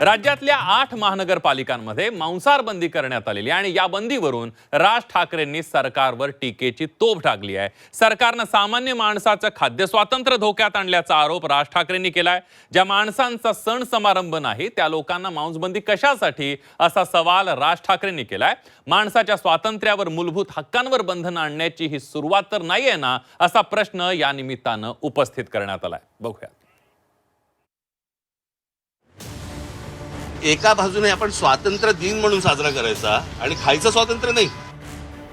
राज्यातल्या आठ महानगरपालिकांमध्ये मांसाहार बंदी करण्यात आलेली आणि या बंदीवरून राज ठाकरेंनी सरकारवर टीकेची तोफ टाकली आहे. सरकारनं सामान्य माणसाचं खाद्य स्वातंत्र्य धोक्यात आणल्याचा आरोप राज ठाकरेंनी केलाय. ज्या माणसांचा सण समारंभ नाही त्या लोकांना मांसबंदी कशासाठी असा सवाल राज ठाकरेंनी केलाय. माणसाच्या स्वातंत्र्यावर मूलभूत हक्कांवर बंधनं आणण्याची ही सुरुवात तर नाहीये ना असा प्रश्न या निमित्तानं उपस्थित करण्यात आलाय. बघूया एका बाजूने आपण स्वातंत्र्य दिन म्हणून साजरा करायचा आणि खायचं स्वातंत्र्य नाही.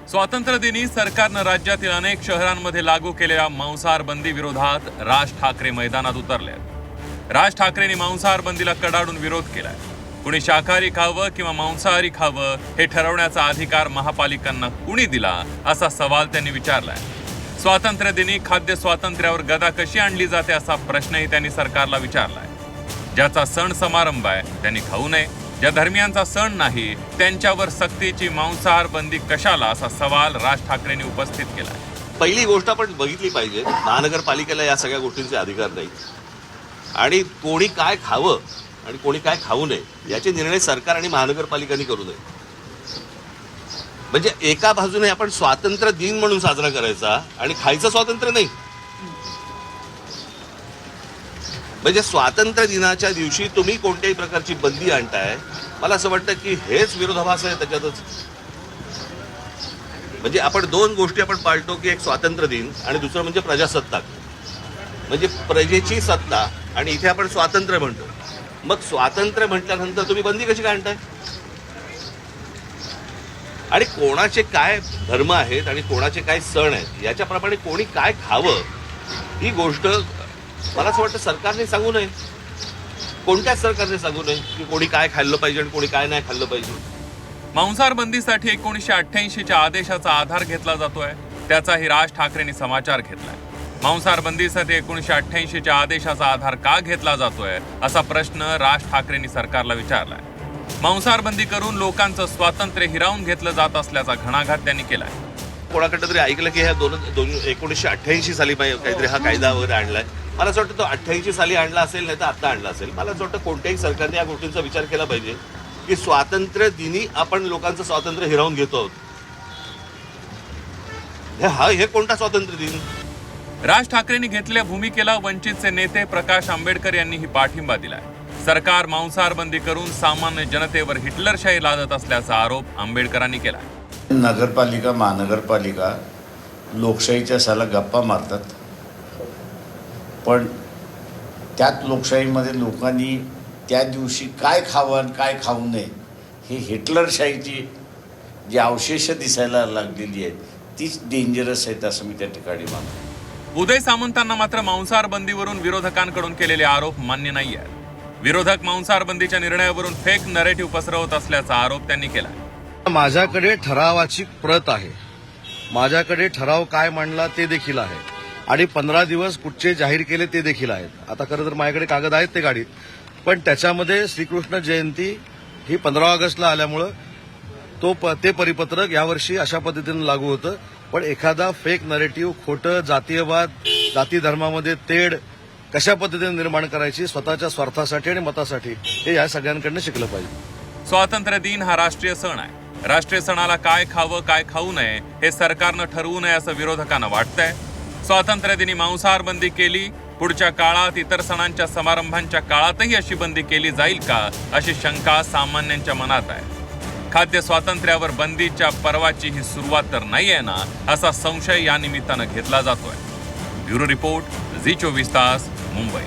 स्वातंत्र्य दिनी सरकारनं राज्यातील अनेक शहरांमध्ये लागू केलेल्या मांसाहार बंदी विरोधात राज ठाकरे मैदानात उतरले आहेत राज ठाकरेंनी मांसाहार बंदीला कडाडून विरोध केलाय. कुणी शाकाहारी खावं किंवा मांसाहारी खावं हे ठरवण्याचा अधिकार महापालिकांना कुणी दिला असा सवाल त्यांनी विचारलाय. स्वातंत्र्य दिनी खाद्य स्वातंत्र्यावर गदा कशी आणली जाते असा प्रश्नही त्यांनी सरकारला विचारलाय. ज्याचा सण समारंभ आहे त्यांनी खाऊ नये. ज्या धर्मियांचा सण नाही त्यांच्यावर सक्तीची मांसाहार बंदी कशाला असा सवाल राज ठाकरेंनी उपस्थित केला पहिली गोष्ट आपण बघितली पाहिजे महानगरपालिकेला या सगळ्या गोष्टींचे अधिकार नाही आणि कोणी काय खावं आणि कोणी काय खाऊ नये याचे निर्णय सरकार आणि महानगरपालिकांनी करू नये. म्हणजे एका बाजूने आपण स्वातंत्र्य दिन म्हणून साजरा करायचा आणि खायचं स्वातंत्र्य नाही. म्हणजे स्वातंत्र्य दिनाच्या दिवशी तुम्ही कोणत्याही प्रकारची बंदी आणताय मला असं वाटतं की हेच विरोधाभास आहे त्याच्यातच. म्हणजे आपण दोन गोष्टी आपण पाळतो की एक स्वातंत्र्य दिन आणि दुसरं म्हणजे प्रजासत्ताक. म्हणजे प्रजेची सत्ता आणि इथे आपण स्वातंत्र्य म्हणतो. मग स्वातंत्र्य म्हटल्यानंतर तुम्ही बंदी कशी काय आणताय? आणि कोणाचे काय धर्म आहेत आणि कोणाचे काय सण आहेत याच्याप्रमाणे कोणी काय खावं ही गोष्ट मला असं वाटतं सरकारने सांगू नये. कोणत्याच सरकारने सांगू नये की कोणी काय खाल्लं पाहिजे आणि कोणी काय नाही खाल्लं पाहिजे. मांसाहार बंदीसाठी एकोणीसशे अठ्ठ्याऐंशीच्या आदेशाचा आधार घेतला जातोय. त्याचाही राज ठाकरेंनी समाचार घेतलाय. मांसाहार बंदीसाठी एकोणीसशे अठ्ठ्याऐंशीच्या आदेशाचा आधार का घेतला जातोय असा प्रश्न राज ठाकरेंनी सरकारला विचारलाय. मांसाहार बंदी करून लोकांचं स्वातंत्र्य हिरावून घेतलं जात असल्याचा घणाघात त्यांनी केलाय. कोणाकडे तरी ऐकलं की ह्या दोन दोन एकोणीसशे अठ्ठ्याऐंशी साली काहीतरी हा कायदा वगैरे आणलाय. मला असं वाटतं तो अठ्ठ्याऐंशी साली आणला असेल नाही तर आता आणला असेल. मला असं वाटतं कोणत्याही सरकारने या गोष्टींचा विचार केला पाहिजे की स्वातंत्र्य दिनी आपण लोकांचं स्वातंत्र्य हिरावून घेतो आहोत. हे- हा हे कोणता स्वातंत्र्य दिन? राज ठाकरेंनी घेतलेल्या भूमिकेला वंचितचे नेते प्रकाश आंबेडकर यांनीही पाठिंबा दिलाय. सरकार मांसाहार बंदी करून सामान्य जनतेवर हिटलरशाही लादत असल्याचा आरोप आंबेडकरांनी केलाय. नगरपालिका महानगरपालिका लोकशाहीच्या साला गप्पा मारतात. पण त्यात लोकशाहीमध्ये लोकांनी त्या दिवशी काय खावं आणि काय खाऊ नये ही हिटलरशाहीची जी अवशेष दिसायला लागलेली आहेत तीच डेंजरस आहेत असं मी त्या ठिकाणी मानतो. उदय सामंतांना मात्र मांसाहार बंदीवरून विरोधकांकडून केलेले आरोप मान्य नाही आहेत विरोधक मांसाहार बंदीच्या निर्णयावरून फेक नरेटिव्ह पसरवत असल्याचा आरोप त्यांनी केला माझ्याकडे ठरावाची प्रत आहे. माझ्याकडे ठराव काय मांडला ते देखील आहे. आणि पंधरा दिवस कुठचे जाहीर केले ते देखील आहेत. आता खरं तर माझ्याकडे कागद आहेत ते गाडीत. पण त्याच्यामध्ये श्रीकृष्ण जयंती ही पंधरा ऑगस्टला आल्यामुळं तो प ते परिपत्रक यावर्षी अशा पद्धतीनं लागू होतं. पण एखादा फेक नरेटिव्ह खोटं जातीयवाद जाती धर्मामध्ये तेढ कशा पद्धतीने निर्माण करायची स्वतःच्या स्वार्थासाठी आणि मतासाठी हे या सगळ्यांकडनं शिकलं पाहिजे. स्वातंत्र्य दिन हा राष्ट्रीय सण आहे. राष्ट्रीय सणाला काय खावं काय खाऊ नये हे सरकारनं ठरवू नये असं विरोधकांना वाटतंय. स्वातंत्र्य दिनी मांसाहार बंदी केली पुढच्या काळात इतर सणांच्या समारंभांच्या काळातही अशी बंदी केली जाईल का अशी शंका सामान्यांच्या मनात आहे. खाद्य स्वातंत्र्यावर बंदीच्या पर्वाची ही सुरुवात तर नाही आहे ना असा संशय या निमित्तानं घेतला जातोय. ब्युरो रिपोर्ट झी चोवीस तास मुंबई.